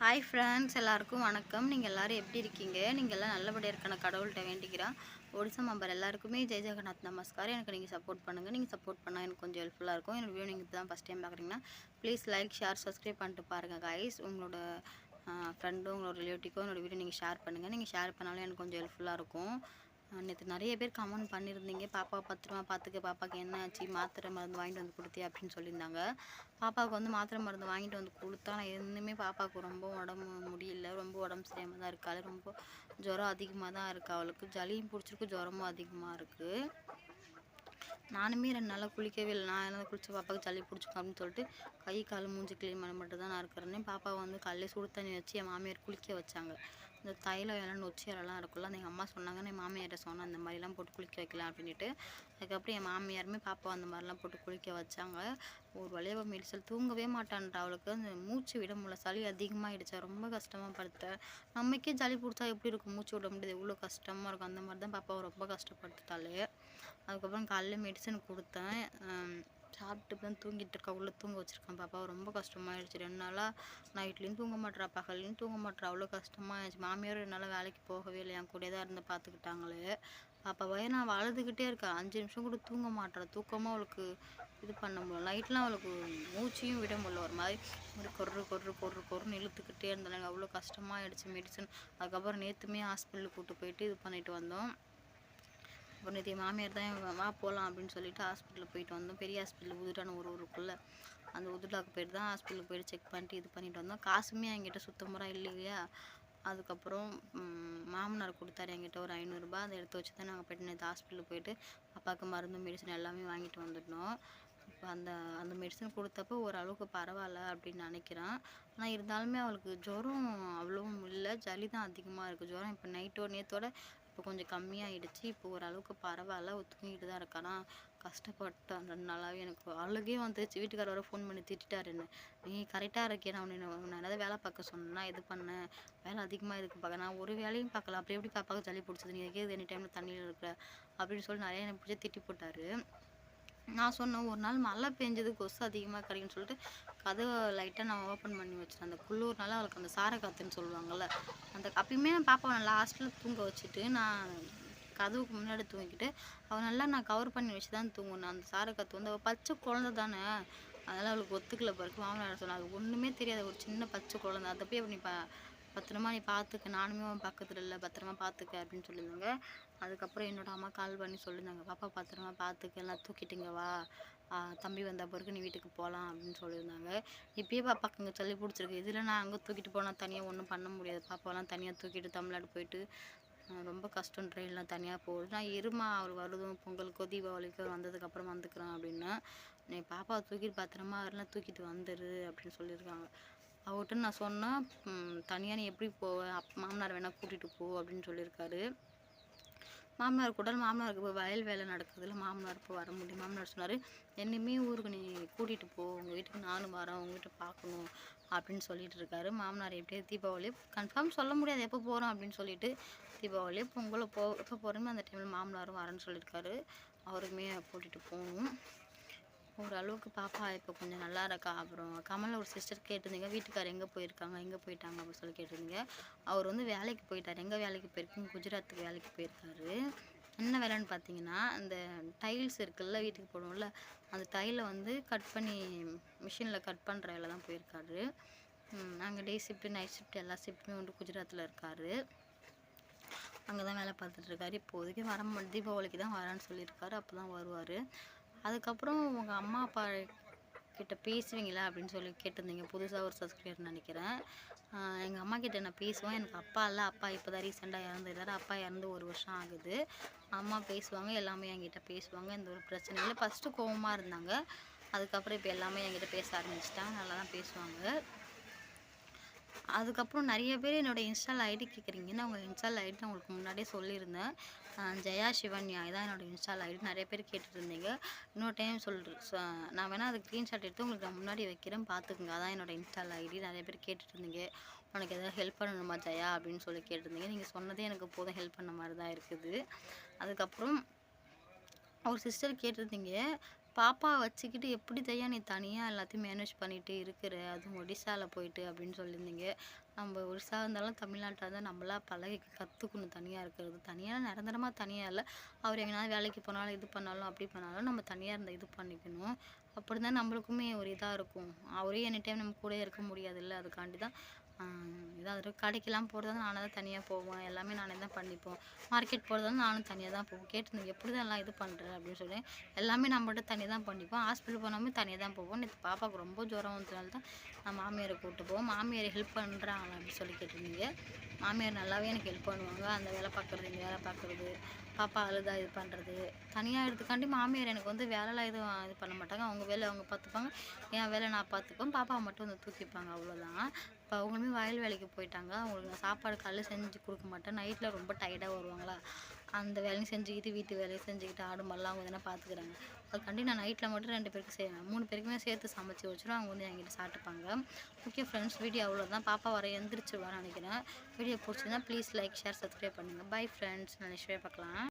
Hi friends எல்லாருக்கும் வணக்கம். நீங்கள் எல்லோரும் எப்படி இருக்கீங்க? நீங்கள் எல்லாம் நல்லபடியாக இருக்கான கடவுள்கிட்ட வேண்டிக்கிறேன். ஒடிசா மம்பர் எல்லாருக்குமே ஜெய் ஜெகநாத் நமஸ்கார் எனக்கு நீங்கள் சப்போர்ட் பண்ணுங்கள் நீங்கள் சப்போர்ட் பண்ணால் எனக்கு கொஞ்சம் ஹெல்ப்ஃபுல்லாக இருக்கும். என்னோட வீடியோ நீங்கள் இப்போ தான் ஃபஸ்ட் டைம் பார்க்குறீங்கன்னா ப்ளீஸ் லைக் ஷேர் சப்ஸ்கிரைப் பண்ணிட்டு பாருங்கள் கைஸ் உங்களோட ஃப்ரெண்டும் உங்களோட ரிலேட்டிவ்க்கும் என்னோட வீடியோ நீங்கள் ஷேர் பண்ணுங்கள் நீங்கள் ஷேர் பண்ணாலும் எனக்கு கொஞ்சம் ஹெல்ப்ஃபுல்லாக இருக்கும். நேற்று நிறைய பேர் கமெண்ட் பண்ணியிருந்தீங்க. பாப்பா பத்திரமா பார்த்துக்க பாப்பாவுக்கு என்ன ஆச்சு மாத்திரை மருந்து வாங்கிட்டு வந்து கொடுத்தியா அப்படின்னு சொல்லியிருந்தாங்க. பாப்பாவுக்கு வந்து மாத்திரை மருந்து வாங்கிட்டு வந்து கொடுத்தா நான் இன்னுமே பாப்பாவுக்கு ரொம்ப உடம்பு முடியல. ரொம்ப உடம்பு சரியாமல் தான் இருக்காள் ரொம்ப ஜுரம் அதிகமாக தான் இருக்குது அவளுக்கு ஜலியும் பிடிச்சிருக்கு ஜுரமும் அதிகமாக இருக்குது நானுமே ரெண்டு நாளாக குளிக்கவே இல்லை. நான் என்ன குளிச்ச பாப்பாவுக்கு சளி பிடிச்சிக்கும் அப்படின்னு சொல்லிட்டு கை கால் மூஞ்சி க்ளீன் பண்ண மட்டும் தான் நான் இருக்கிறேன்னே பாப்பா வந்து காலையில் சுடு தண்ணி வச்சு என் மாமியார் குளிக்க வச்சாங்க. இந்த தைலம் எல்லாம் நொச்சி இலலாம் இருக்குல்ல அந்த எங்கள் அம்மா சொன்னாங்கன்னு என் மாமியாரை சொன்னேன் அந்த மாதிரிலாம் போட்டு குளிக்க வைக்கலாம் அப்படின்ட்டு அதுக்கப்புறம் என் மாமியாருமே பாப்பா அந்த மாதிரிலாம் போட்டு குளிக்க வச்சாங்க. ஒரு வழியாக மெடிசல் தூங்கவே மாட்டான்டா அவளுக்கு. அந்த மூச்சு விட முடியல. சளி அதிகமாகிடுச்சா ரொம்ப கஷ்டமாக படுத்தேன். நமக்கே சளி பிடிச்சா எப்படி இருக்கும்? மூச்சு விட முடியாது. எவ்வளோ கஷ்டமாக இருக்கும். அந்த மாதிரி தான் பாப்பாவை ரொம்ப கஷ்டப்படுத்துட்டாலே. அதுக்கப்புறம் காலையில் மெடிசன் கொடுத்தேன். சாப்பிட்டு தான் தூங்கிட்டு இருக்கா உள்ளே தூங்க வச்சுருக்கேன் பாப்பா. ரொம்ப கஷ்டமாயிடுச்சு. ரெண்டு நாளாக நைட்லேயும் தூங்க மாட்றா பகல்லையும் தூங்க மாட்றா அவ்வளோ கஷ்டமாயிடுச்சு மாமியார் ரெண்டு நாளாக வேலைக்கு போகவே இல்லை என் கூட தான் இருந்து பார்த்துக்கிட்டாங்களே பாப்பாவே நான் வளர்ந்துக்கிட்டே இருக்கேன். அஞ்சு நிமிஷம் கூட தூங்க மாட்றா தூக்கமாக அவளுக்கு இது பண்ண முடியல. நைட்லாம் அவளுக்கு மூச்சையும் விட முடியல. ஒரு மாதிரி ஒரு கொர்ரு கொர்ரு கொர்ரு கொர்ருன்னு இழுத்துக்கிட்டே இருந்தேன் அவ்வளோ கஷ்டமாயிடுச்சு மெடிசன் அதுக்கப்புறம் நேற்றுமே ஹாஸ்பிட்டலுக்கு கூப்பிட்டு போயிட்டு இது பண்ணிட்டு வந்தோம். அப்புறம் நேற்று மாமியார் தான் வா போகலாம் அப்படின்னு சொல்லிட்டு ஹாஸ்பிட்டலுக்கு போயிட்டு வந்தோம். பெரிய ஹாஸ்பிட்டல் உதுட்டான ஒரு ஊருக்குள்ளே. அந்த உதுட்டாக்கு போயிட்டு தான் ஹாஸ்பிட்டலுக்கு போயிட்டு செக் பண்ணிட்டு இது பண்ணிட்டு வந்தோம். காசுமே என்கிட்ட சுத்தமாக இல்லையா? அதுக்கப்புறம் மாமனார் கொடுத்தாரு என்கிட்ட ஒரு ஐநூறுரூபா அதை எடுத்து வச்சு தான் நாங்கள் போயிட்டு நேற்று ஹாஸ்பிட்டலுக்கு போயிட்டு அப்பாவுக்கு மருந்து மெடிசன் எல்லாமே வாங்கிட்டு வந்துட்டோம். இப்போ அந்த அந்த மெடிசன் கொடுத்தப்போ ஓரளவுக்கு பரவாயில்ல அப்படின்னு நினைக்கிறேன். ஆனால் இருந்தாலுமே அவளுக்கு ஜுரம் அவ்வளோவும் இல்லை. ஜலி தான் அதிகமாக இருக்குது ஜுரம் இப்போ நைட்டோட நேத்தோட இப்போ கொஞ்சம் கம்மியாகிடுச்சு இப்போ ஓரளவுக்கு பரவாயில்ல. அவ தூங்கிட்டு தான் இருக்கானா. கஷ்டப்பட்டேன். ரெண்டு நாளாகவே எனக்கு அழுகே வந்துச்சு வீட்டுக்காரர் ஃபோன் பண்ணி திட்டிட்டாரு என்ன. நீ கரெக்டாக இருக்கே. நான் உன்னை ஏதாவது வேலை பார்க்க சொன்னா இது பண்ணேன் வேலை அதிகமாக இருக்கு பார்க்க? நான் ஒரு வேலையும் பார்க்கல. அப்படி எப்படி பாப்பாவுக்கு ஜல்லி பிடிச்சது? நீ எங்கேயாவது எனி டைமில் தண்ணியில் இருக்கிற? அப்படின்னு சொல்லி நிறைய எனக்கு பிடிச்சி திட்டி போட்டார். நான் சொன்னேன் ஒரு நாள் மழை பெஞ்சது கொசு அதிகமாக கிடைக்குன்னு சொல்லிட்டு கதவை லைட்டாக நான் ஓப்பன் பண்ணி வச்சேன். அந்த குள்ளூர்னால அவளுக்கு அந்த சார காத்துன்னு சொல்லுவாங்கள்ல அந்த அப்பயுமே நான் பாப்பாவை நான் லாஸ்ட்டில் தூங்க வச்சுட்டு நான் கதவுக்கு முன்னாடி தூங்கிக்கிட்டு அவள் நல்லா நான் கவர் பண்ணி வச்சு தான் தூங்கணும் அந்த சார காத்து வந்து அவள் பச்சை குழந்த தானே. அதனால் அவளுக்கு ஒத்துக்கல பிறகு மாமனார் சொன்னால் அது ஒன்றுமே தெரியாது ஒரு சின்ன பச்சை குழந்தை. அதை போய் நீ பா பத்திரமா நீ பார்த்துக்க நானுமே அவன் பக்கத்தில் இல்லை பத்திரமா பார்த்துக்க அப்படின்னு சொல்லியிருந்தாங்க. அதுக்கப்புறம் என்னோட அம்மா கால் பண்ணி சொல்லியிருந்தாங்க. பாப்பா பத்திரமா பார்த்துக்க எல்லாம் தூக்கிட்டுங்க வா. தம்பி வந்த பிறகு நீ வீட்டுக்கு போகலாம் அப்படின்னு சொல்லியிருந்தாங்க. இப்பயே பாப்பாக்கு இங்கே சொல்லி பிடிச்சிருக்கு. இதில் நான் அங்கே தூக்கிட்டு போனால் தனியாக ஒன்றும் பண்ண முடியாது. பாப்பாவெல்லாம் தனியாக தூக்கிட்டு தமிழ்நாடு போயிட்டு ரொம்ப கஷ்டம் ட்ரெயின்லாம் தனியாக போகுது. நான் இருமா அவர் வருதும் பொங்கலுக்கோ தீபாவளிக்கோ வந்ததுக்கப்புறம் வந்துக்கிறேன் அப்படின்னா நீ பாப்பாவை தூக்கிட்டு பத்திரமா வரலாம் தூக்கிட்டு வந்துரு அப்படின்னு சொல்லியிருக்காங்க. அவர்கிட்ட நான் சொன்னேன் தனியாக நீ எப்படி போவ? அப் மாமனார் வேணால் கூட்டிகிட்டு போ அப்படின்னு சொல்லியிருக்காரு. மாமனார் கூட மாமனாருக்கு இப்போ வயல் வேலை நடக்குதுல மாமனார் இப்போ வர முடியும் மாமனார் சொன்னார் என்னையுமே ஊருக்கு நீ கூட்டிகிட்டு போ. உங்கள் வீட்டுக்கு நானும் வரேன். உங்கள் வீட்டை பார்க்கணும் அப்படின்னு சொல்லிட்டு இருக்காரு. மாமனார் எப்படியோ தீபாவளி கன்ஃபார்ம் சொல்ல முடியாது. எப்போ போகிறோம் அப்படின்னு சொல்லிட்டு தீபாவளி பொங்கலை போ எப்போ போகிறோமோ அந்த டைமில் மாமனாரும் வரேன்னு சொல்லியிருக்காரு அவருக்குமே கூட்டிகிட்டு போகணும். ஓரளவுக்கு பாப்பா இப்போ கொஞ்சம் நல்லா இருக்கா? அப்புறம் கமலில் ஒரு சிஸ்டர் கேட்டிருந்தீங்க. வீட்டுக்கார் எங்கே போயிருக்காங்க? எங்கே போயிட்டாங்க? அப்படின்னு சொல்லி கேட்டிருந்தீங்க. அவர் வந்து வேலைக்கு போயிட்டார். எங்கே வேலைக்கு போயிருக்கீங்க குஜராத்துக்கு வேலைக்கு போயிருக்காரு. என்ன வேலைன்னு பார்த்தீங்கன்னா அந்த டைல்ஸ் இருக்குல்ல வீட்டுக்கு போடுவோம்ல அந்த டைலை வந்து கட் பண்ணி மிஷினில் கட் பண்ணுற வேலை தான் போயிருக்காரு. அங்கே டே ஷிஃப்ட்டு நைட் ஷிஃப்ட் எல்லா ஷிஃப்ட்டுமே வந்து குஜராத்தில் இருக்காரு. அங்கே தான் வேலை பார்த்துட்ருக்காரு இப்போதைக்கு வர தீபாவளிக்கு தான் வரேன்னு சொல்லியிருக்காரு. அப்போ தான் வருவார். அதுக்கப்புறம் உங்கள் அம்மா அப்பா கிட்ட பேசுவீங்களா அப்படின்னு சொல்லி கேட்டிருந்தீங்க. புதுசாக ஒரு சப்ஸ்கிரைபர் நினைக்கிறேன். எங்கள் அம்மா கிட்ட நான் பேசுவேன். எனக்கு அப்பா இல்லை. அப்பா இப்போ தான் ரீசெண்டாக இறந்துருக்காரு அப்பா இறந்து ஒரு வருஷம் ஆகுது. அம்மா பேசுவாங்க எல்லாமே என்கிட்ட பேசுவாங்க. எந்த ஒரு பிரச்சனையும் இல்லை. ஃபஸ்ட்டு கோவமாக இருந்தாங்க. அதுக்கப்புறம் இப்போ எல்லாமே என்கிட்ட பேச ஆரம்பிச்சிட்டாங்க. நல்லா தான் பேசுவாங்க. அதுக்கப்புறம் நிறைய பேர் என்னோட இன்ஸ்டால் ஐடி கேட்குறீங்கன்னா உங்கள் இன்ஸ்டால் ஐடி நான் உங்களுக்கு முன்னாடியே சொல்லியிருந்தேன். ஜெயா சிவன்யா இதான் என்னோட இன்ஸ்டால் ஐடி. நிறைய பேர் கேட்டுருந்தீங்க இன்னொரு டைம் சொல்கிறேன் நான் வேணால் அது ஸ்க்ரீன்ஷாட் எடுத்து உங்களுக்கு நான் முன்னாடி வைக்கிறேன். பார்த்துக்குங்க. அதான் என்னோடய இன்ஸ்டால் ஐடி. நிறைய பேர் கேட்டுட்டு இருந்தீங்க உனக்கு எதாவது ஹெல்ப் பண்ணணுமா ஜெயா? அப்படின்னு சொல்லி கேட்டிருந்தீங்க நீங்கள் சொன்னதே எனக்கு போதும். ஹெல்ப் பண்ண மாதிரி தான் இருக்குது. அதுக்கப்புறம் ஒரு சிஸ்டர் கேட்டிருந்தீங்க. பாப்பா வச்சுக்கிட்டு எப்படி தையா நீ தனியாக எல்லாத்தையும் மேனேஜ் பண்ணிட்டு இருக்கிற? அதுவும் ஒடிசாவில் போயிட்டு அப்படின்னு சொல்லியிருந்தீங்க. நம்ம ஒடிசா இருந்தாலும் தமிழ்நாட்டில் இருந்தால் நம்மளா பழகி கற்றுக்கணும் தனியாக இருக்கிறது. தனியாக நிரந்தரமாக தனியாக இல்லை. அவர் எங்கேனாலும் வேலைக்கு போனாலும் இது பண்ணாலும் அப்படி பண்ணாலும் நம்ம தனியாக இருந்த இது பண்ணிக்கணும். அப்படி தான் நம்மளுக்குமே ஒரு இதாக இருக்கும். அவரே எனி டைம் நம்ம கூட இருக்க முடியாதுல்ல. அதுக்காண்டி தான் ஏதாவது கடைக்கெல்லாம் போகிறதா நானே தான் தனியாக போவேன். எல்லாமே நானே தான் பண்ணிப்போம். மார்க்கெட் போகிறதாலும் நானும் தனியாக தான் போவோம் கேட்டிருந்தேன் எப்படி தான் எல்லாம் இது பண்ணுறேன் அப்படின்னு சொல்லி. எல்லாமே நம்ம மட்டும் தனியாக தான் பண்ணிப்போம். ஹாஸ்பிட்டல் போனாலுமே தனியாக தான் போவோம். நேற்று பாப்பாவுக்கு ரொம்ப ஜுரம் வந்ததுனால தான் நான் மாமியாரை கூப்பிட்டு போவோம். மாமியாரை ஹெல்ப் பண்ணுறாங்களா அப்படின்னு சொல்லி கேட்டிருந்தீங்க. மாமியார் நல்லாவே எனக்கு ஹெல்ப் பண்ணுவாங்க. அந்த வேலை பார்க்குறது இந்த வேலை பார்க்குறது பாப்பா அழுதா இது பண்ணுறது தனியாக எடுத்துக்காண்டி மாமியார் எனக்கு வந்து வேலைலாம் எதுவும் இது பண்ண மாட்டாங்க. அவங்க வேலை அவங்க பார்த்துப்பாங்க. என் வேலை நான் பார்த்துப்பேன். பாப்பாவை மட்டும் வந்து தூக்கிப்பாங்க அவ்வளோதான் இப்போ அவங்களுமே வயல் வேலைக்கு போயிட்டாங்க. அவங்களுக்கு நான் சாப்பாடு காலையில் செஞ்சு கொடுக்க மாட்டேன். நைட்டில் ரொம்ப டயர்டாக வருவாங்களா? அந்த வேலையும் செஞ்சுக்கிட்டு வீட்டு வேலையும் செஞ்சுக்கிட்டு ஆடு மாடெல்லாம் அவங்க தானே பார்த்துக்கிறாங்க அதுக்காண்டி நான் நைட்டில் மட்டும் ரெண்டு பேருக்கு செய்வேன். மூணு பேருக்குமே சேர்த்து சமைச்சு வச்சிடும் அவங்க வந்து என்கிட்ட சாப்பிட்டுப்பாங்க ஓகே ஃப்ரெண்ட்ஸ் வீடியோ அவ்வளோதான் பாப்பா வர எந்திரிச்சிருவான்னு நினைக்கிறேன். வீடியோ பிடிச்சிருந்தா ப்ளீஸ் லைக் ஷேர் சப்ஸ்கிரைப் பண்ணுங்கள் பை ஃப்ரெண்ட்ஸ் நான் நெக்ஸ்ட் பார்க்கலாம்.